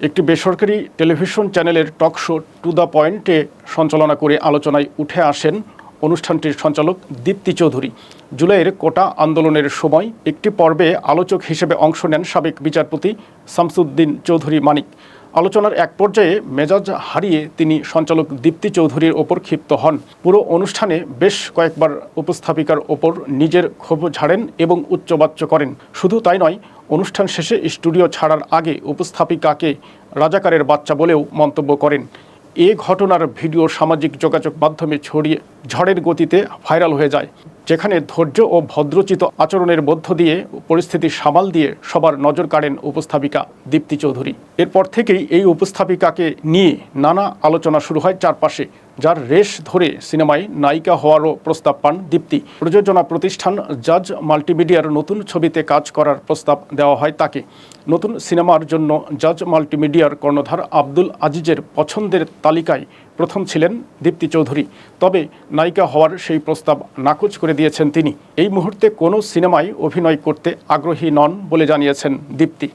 একটি বেসরকারি টেলিভিশন চ্যানেলের টক শো টু দ্য পয়েন্টে সঞ্চালনা করে আলোচনায় উঠে আসেন অনুষ্ঠানটির সঞ্চালক দীপ্তি চৌধুরী। জুলাইয়ের কোটা আন্দোলনের সময় একটি পর্বে আলোচক হিসেবে অংশ নেন সাবেক বিচারপতি শামসুদ্দিন চৌধুরী মানিক। আলোচনার এক পর্যায়ে মেজাজ হারিয়ে তিনি সঞ্চালক দীপ্তি চৌধুরীর ওপর ক্ষিপ্ত হন। পুরো অনুষ্ঠানে বেশ কয়েকবার উপস্থাপিকার ওপর নিজের ক্ষোভ ঝাড়েন এবং উচ্চবাচ্য করেন। শুধু তাই নয়, অনুষ্ঠান শেষে স্টুডিও ছাড়ার আগে উপস্থাপিকাকে রাজাকারের বাচ্চা বলেও মন্তব্য করেন। এ ঘটনার ভিডিও সামাজিক যোগাযোগ মাধ্যমে ছড়িয়ে ঝড়ের গতিতে ভাইরাল হয়ে যায়। যেখানে ধৈর্য ও ভদ্রচিত আচরণের মধ্য দিয়ে পরিস্থিতি সামাল দিয়ে সবার নজর কাড়েন উপস্থাপিকা দীপ্তি চৌধুরী। এরপর থেকেই এই উপস্থাপিকাকে নিয়ে নানা আলোচনা শুরু হয় চারপাশে। যার রেশ ধরে সিনেমায় নায়িকা হওয়ারও প্রস্তাব পান দীপ্তি। প্রযোজনা প্রতিষ্ঠান জাজ মাল্টিমিডিয়ার নতুন ছবিতে কাজ করার প্রস্তাব দেওয়া হয় তাকে। নতুন সিনেমার জন্য জাজ মাল্টিমিডিয়ার কর্ণধার আব্দুল আজিজের পছন্দের তালিকায় প্রথম ছিলেন দীপ্তি চৌধুরী। তবে নায়িকা হওয়ার সেই প্রস্তাব নাকচ করে দিয়েছেন তিনি। এই মুহূর্তে কোনো সিনেমায় অভিনয় করতে আগ্রহী নন বলে জানিয়েছেন দীপ্তি।